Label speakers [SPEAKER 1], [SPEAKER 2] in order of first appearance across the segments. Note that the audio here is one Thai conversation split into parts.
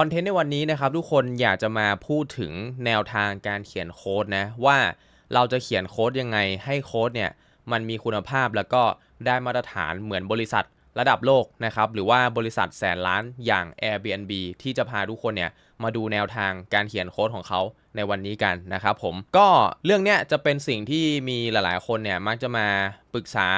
[SPEAKER 1] คอนเทนต์ในวันนี้นะครับทุกคนอยากจะมาพูดถึงแนวทางการเขียนโค้ดนะว่าเราจะเขียนโค้ดยังไงให้โค้ดเนี่ยมันมีคุณภาพแล้วก็ได้มาตรฐานเหมือนบริษัทระดับโลกนะครับหรือว่าบริษัทแสนล้านอย่าง Airbnb ที่จะพาทุกคนเนี่ยมาดูแนวทางการเขียนโค้ดของเขา ในวันนี้กันนะครับผมก็เรื่องเนี้ยจะเป็นสิ่งที่มีหลายๆ คนเนี่ยมักจะมาปรึกษา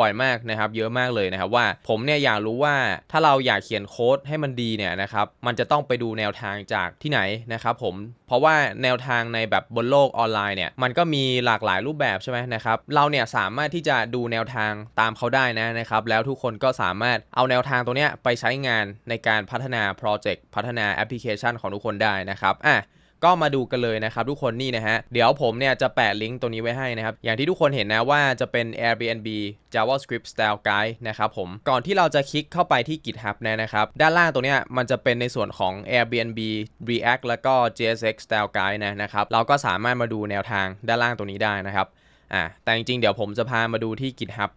[SPEAKER 1] บ่อยมากนะครับ เยอะมากเลยนะครับว่าผมเนี่ยอยากรู้ว่าถ้าเราอยากเขียนโค้ดให้มันดีเนี่ยนะครับมันจะต้องไปดูแนวทางจากที่ไหนนะครับผมเพราะว่าแนวทางในแบบบนโลกออนไลน์เนี่ยมันก็มีหลากหลายรูปแบบใช่ไหมนะครับเราเนี่ยสามารถที่จะดูแนวทางตามเขาได้นะนะครับแล้วทุกคนก็สามารถเอาแนวทางตัวเนี้ยไปใช้งานในการพัฒนาโปรเจกต์พัฒนาแอปพลิเคชันของทุกคนได้นะครับอะ ก็มาดูกันเลยนะครับทุกคนนี่นะฮะเดี๋ยวผมเนี่ยจะแปะลิงก์ตัวนี้ไว้ให้นะครับอย่างที่ทุกคนเห็นนะว่าจะเป็น Airbnb JavaScript Style Guide นะครับผมก่อนที่เราจะคลิกเข้าไปที่ GitHub นยนะครับด้านล่างตัวเนี้ยมันจะเป็นในส่วนของ Airbnb React แล้วก็ JSX Style Guide นะนะครับเราก็สามารถมาดูแนวทางด้านล่างตัวนี้ได้นะครับอ่าแต่จริงๆเดี๋ยวผมจะพามาดูที่ GitHub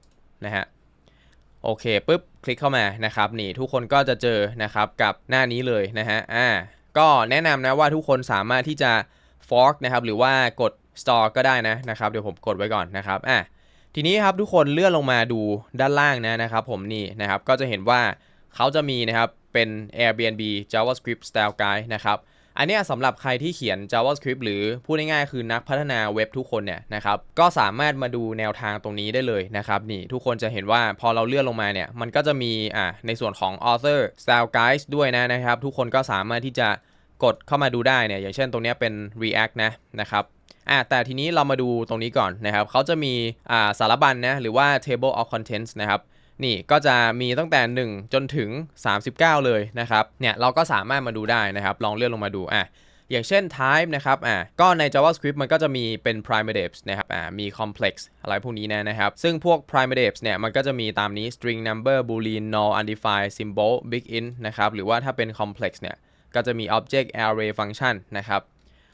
[SPEAKER 1] นะฮะโอเคปุ๊บคลิกเข้ามานะครับนี่ทุกคนก็จะเจอนะครับกับหน้านี้เลยนะฮะอ่า ก็แนะนำนะว่าทุกคนสามารถที่จะ fork นะครับหรือว่ากด store ก็ได้นะนะครับเดี๋ยวผมกดไว้ก่อนนะครับอะทีนี้ครับทุกคนเลื่อนลงมาดูด้านล่างนะนะครับผมนี่นะครับก็จะเห็นว่าเขาจะมีนะครับเป็น Airbnb JavaScript Style Guide นะครับอันนี้สำหรับใครที่เขียน JavaScript หรือพูดง่ายๆคือนักพัฒนาเว็บทุกคนเนี่ยนะครับก็สามารถมาดูแนวทางตรงนี้ได้เลยนะครับนี่ทุกคนจะเห็นว่าพอเราเลื่อนลงมาเนี่ยมันก็จะมีอะในส่วนของ Author Style Guides ด้วยนะนะครับ ทุกคนก็สามารถที่จะ กดเข้ามาดูได้เนี่ยอย่างเช่นตรงนี้เป็น React นะนะครับอะแต่ทีนี้เรามาดูตรงนี้ก่อนนะครับเขาจะมีอ่าสารบัญนะหรือว่า table of contents นะครับนี่ก็จะมีตั้งแต่ 1 จนถึง 39 เลยนะครับเนี่ยเราก็สามารถมาดูได้นะครับ ลองเลื่อนลงมาดูอะอย่างเช่น type นะครับอะก็ใน JavaScript มันก็จะมีเป็น primitives นะครับอ่ามี complex อะไรพวกนี้นะนะครับ ซึ่งพวก primitives เนี่ยมันก็จะมีตามนี้ string number boolean null undefined symbol big int นะครับหรือว่าถ้าเป็น complex เนี่ย ก็จะมี object array function นะครับ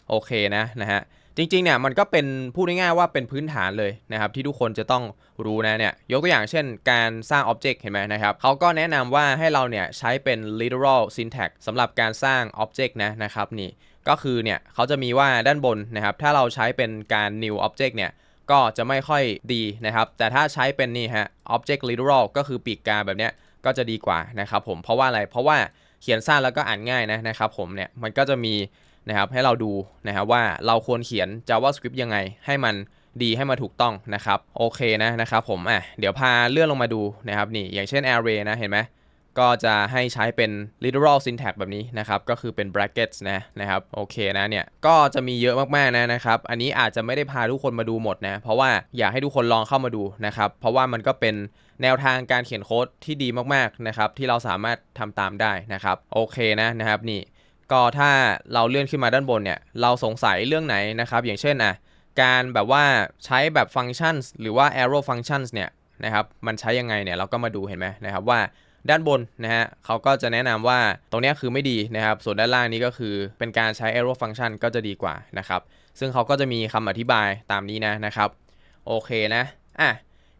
[SPEAKER 1] โอเคนะนะฮะจริงๆเนี่ยมันก็เป็นพูดง่ายๆว่าเป็นพื้นฐานเลยนะครับที่ทุกคนจะต้องรู้นะเนี่ยยกตัวอย่างเช่นการสร้าง object เห็นไหมนะครับเขาก็แนะนำว่าให้เราเนี่ยใช้เป็น literal syntax สำหรับการสร้าง object นะนะครับนี่ก็คือเนี่ยเขาจะมีว่าด้านบนนะครับถ้าเราใช้เป็นการ new object เนี่ยก็จะไม่ค่อยดีนะครับแต่ถ้าใช้เป็นนี่ฮะ object literal ก็คือปีกกาแบบเนี้ยก็จะดีกว่านะครับผมเพราะว่าอะไรเพราะว่า เขียนสั้นแล้วก็อ่านง่ายนะนะครับผมเนี่ยมันก็จะมีนะครับให้เราดูนะครับว่าเราควรเขียน JavaScript ยังไงให้มันดีให้มาถูกต้องนะครับโอเคนะนะครับผมอะเดี๋ยวพาเลื่อนลงมาดูนะครับนี่อย่างเช่น array นะเห็นไหม ก็จะให้ใช้เป็น literal syntax แบบนี้นะครับ ก็คือเป็น brackets นะนะครับ โอเคนะเนี่ย ก็จะมีเยอะมากๆนะนะครับ อันนี้อาจจะไม่ได้พาทุกคนมาดูหมดนะ เพราะว่าอยากให้ทุกคนลองเข้ามาดูนะครับ เพราะว่ามันก็เป็นแนวทางการเขียนโค้ดที่ดีมากๆนะครับ ที่เราสามารถทำตามได้นะครับ โอเคนะนะครับนี่ ก็ถ้าเราเลื่อนขึ้นมาด้านบนเนี่ย เราสงสัยเรื่องไหนนะครับ อย่างเช่นอะ การแบบว่าใช้แบบฟังก์ชันหรือว่า arrow functions เนี่ยนะครับ มันใช้ยังไงเนี่ย เราก็มาดูเห็นไหมนะครับว่า ด้านบนนะฮะเขาก็จะแนะนำว่าตรงนี้คือไม่ดีนะครับ ส่วนด้านล่างนี้ก็คือเป็นการใช้ arrow function ก็จะดีกว่านะครับ ซึ่งเขาก็จะมีคำอธิบายตามนี้นะนะครับ โอเคนะอะ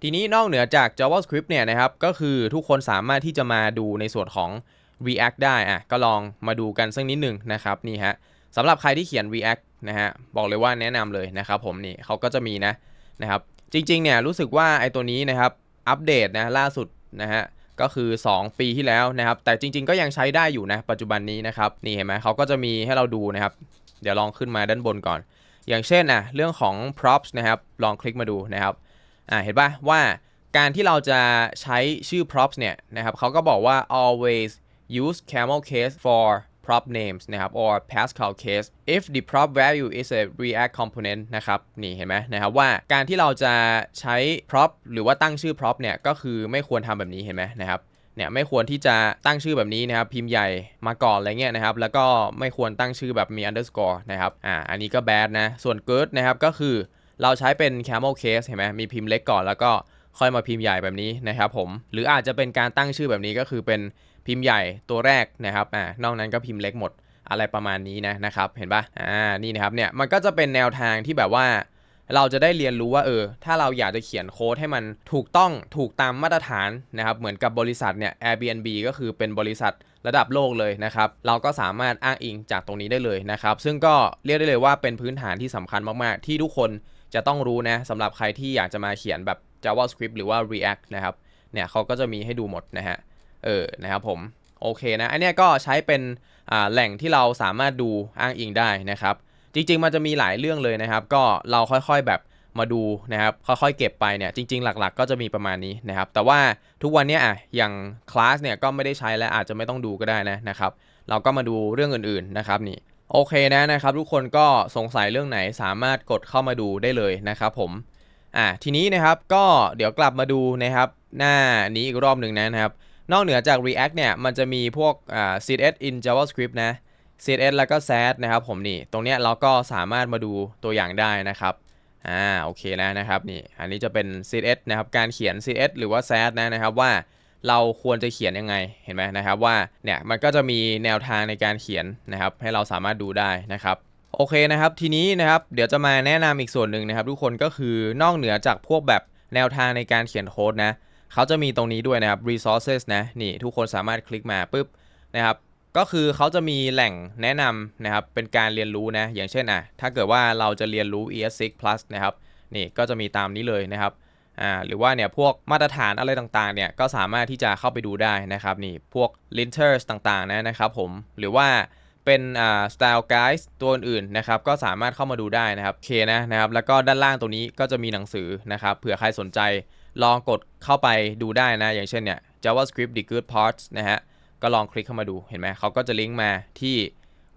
[SPEAKER 1] ทีนี้นอกเหนือจาก JavaScript เนี่ยนะครับ ก็คือทุกคนสามารถที่จะมาดูในส่วนของ React ได้อะก็ลองมาดูกันสักนิดหนึ่งนะครับนี่ฮะสำหรับใครที่เขียน React นะฮะบอกเลยว่าแนะนำเลยนะครับผมนี่เขาก็จะมีนะนะครับจริงๆเนี่ยรู้สึกว่าไอ้ตัวนี้นะครับอัปเดตนะล่าสุดนะฮะ ก็คือ 2 ปีที่แล้วนะครับ แต่จริง ๆ ก็ยังใช้ได้อยู่นะ ปัจจุบันนี้นะครับ นี่เห็นไหมเขาก็จะมีให้เราดูนะครับ เดี๋ยวลองขึ้นมาด้านบนก่อน อย่างเช่นนะเรื่องของ props นะครับ ลองคลิกมาดูนะครับ อ่า เห็นปะว่าการที่เราจะใช้ชื่อ props เนี่ยนะครับเขาก็บอกว่า always use camel case for prop names นะครับ or Pascal case if the prop value is a React component นะครับนี่เห็นไหมนะครับว่าการที่เราจะใช้ prop หรือว่าตั้งชื่อ prop เนี่ยก็คือไม่ควรทำแบบนี้เห็นไหมนะครับเนี่ยไม่ควรที่จะตั้งชื่อแบบนี้นะครับพิมพ์ใหญ่มาก่อนอะไรเงี้ยนะครับแล้วก็ไม่ควรตั้งชื่อแบบมี underscore นะครับอ่าอันนี้ก็ bad นะส่วน good นะครับก็คือเราใช้เป็น camel case เห็นไหมมีพิมพ์เล็กก่อนแล้วก็ ค่อยมาพิมพ์ใหญ่แบบนี้นะครับผม หรืออาจจะเป็นการตั้งชื่อแบบนี้ก็คือเป็นพิมพ์ใหญ่ตัวแรกนะครับอ่านอกนั้นก็พิมพ์เล็กหมดอะไรประมาณนี้นะนะครับ เห็นปะอ่านี่นะครับเนี่ยมันก็จะเป็นแนวทางที่แบบว่า เราจะได้เรียนรู้ว่าเออถ้าเราอยากจะเขียนโค้ดให้มันถูกต้องถูกตามมาตรฐานนะครับเหมือนกับบริษัทเนี่ย Airbnb ก็คือเป็นบริษัทระดับโลกเลยนะครับ เราก็สามารถอ้างอิงจากตรงนี้ได้เลยนะครับ ซึ่งก็เรียกได้เลยว่าเป็นพื้นฐานที่สำคัญมากๆ ที่ทุกคนจะต้องรู้นะสำหรับใครที่อยากจะมาเขียนแบบ JavaScript หรือว่า React นะครับ เนี่ยเขาก็จะมีให้ดูหมดนะฮะ เออ นะครับผม โอเคนะ อันเนี้ยก็ใช้เป็นแหล่งที่เราสามารถดูอ้างอิงได้นะครับ จริง ๆ มันจะมีหลายเรื่องเลยนะครับ ก็เราค่อยๆแบบมาดูนะครับ ค่อยๆเก็บไปเนี่ย จริง ๆ หลักๆ ก็จะมีประมาณนี้นะครับ แต่ว่าทุกวันเนี้ยอะ อย่างคลาสเนี่ยก็ไม่ได้ใช้และอาจจะไม่ต้องดูก็ได้นะนะครับ เราก็มาดูเรื่องอื่นๆ นะครับนี่โอเคนะนะครับทุกคนก็สงสัยเรื่องไหนสามารถกดเข้ามาดูได้เลยนะครับผม อ่าทีนี้นะครับก็เดี๋ยวกลับมาดูนะครับหน้านี้อีกรอบหนึ่งนะครับ นอกเหนือจาก React เนี่ย มันจะมีพวกอ่า CSS in JavaScript นะ CSS แล้วก็ SAS นะครับผมนี่ ตรงเนี้ยเราก็สามารถมาดูตัวอย่างได้นะครับอ่าโอเคแล้วนะครับนี่อันนี้จะเป็น CSS นะครับการเขียน CSS หรือว่า SAS นะนะครับว่าเราควรจะเขียนยังไงเห็นไหมนะครับว่าเนี่ยมันก็จะมีแนวทางในการเขียนนะครับให้เราสามารถดูได้นะครับ โอเคนะครับ ทีนี้นะครับเดี๋ยวจะมาแนะนำอีกส่วนหนึ่งนะครับทุกคนก็คือนอกเหนือจากพวกแบบแนวทางในการเขียนโค้ดนะเขาจะมีตรงนี้ด้วยนะครับ resources นะนี่ทุกคนสามารถคลิกมาปุ๊บนะครับก็คือเขาจะมีแหล่งแนะนำนะครับเป็นการเรียนรู้นะอย่างเช่นอะถ้าเกิดว่าเราจะเรียนรู้ ES6 Plus นะครับนี่ก็จะมีตามนี้เลยนะครับอ่าหรือว่าเนี่ยพวกมาตรฐานอะไรต่างๆเนี่ยก็สามารถที่จะเข้าไปดูได้นะครับนี่พวก linters ต่างๆนะนะครับผมหรือว่า เป็นอ่า style guide ตัวอื่นๆนะครับก็สามารถเข้ามาดูได้นะครับเคนะนะครับแล้วก็ด้านล่างตรงนี้ก็จะมีหนังสือนะครับเผื่อใครสนใจลองกดเข้าไปดูได้นะ อย่างเช่นเนี่ย JavaScript the good parts นะฮะก็ลองคลิกเข้ามาดูเห็นไหมเขาก็จะลิงก์มาที่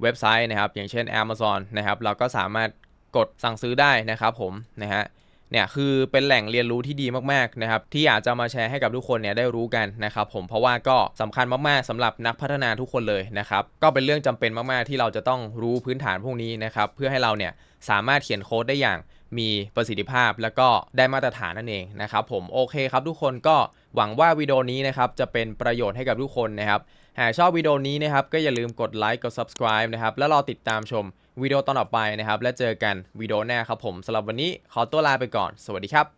[SPEAKER 1] เว็บไซต์นะครับ อย่างเช่น Amazon นะครับเราก็สามารถกดสั่งซื้อได้นะครับผมนะฮะ เนี่ยคือเป็นแหล่งเรียนรู้ที่ดีมากๆนะครับที่อยากจะมาแชร์ให้กับทุกคนเนี่ยได้รู้กันนะครับผมเพราะว่าก็สำคัญมากๆสำหรับนักพัฒนาทุกคนเลยนะครับก็เป็นเรื่องจำเป็นมากๆที่เราจะต้องรู้พื้นฐานพวกนี้นะครับเพื่อให้เราเนี่ยสามารถเขียนโค้ดได้อย่างมีประสิทธิภาพแล้วก็ได้มาตรฐานนั่นเองนะครับผมโอเคครับทุกคนก็หวังว่าวิดีโอนี้นะครับจะเป็นประโยชน์ให้กับทุกคนนะครับหากชอบวิดีโอนี้นะครับก็อย่าลืมกดไลค์กด subscribe นะครับแล้วรอติดตามชม วิดีโอตอนต่อไปนะครับ และเจอกันวิดีโอหน้าครับผมสำหรับวันนี้ขอตัวลาไปก่อน สวัสดีครับ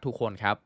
[SPEAKER 1] ทุกคนครับ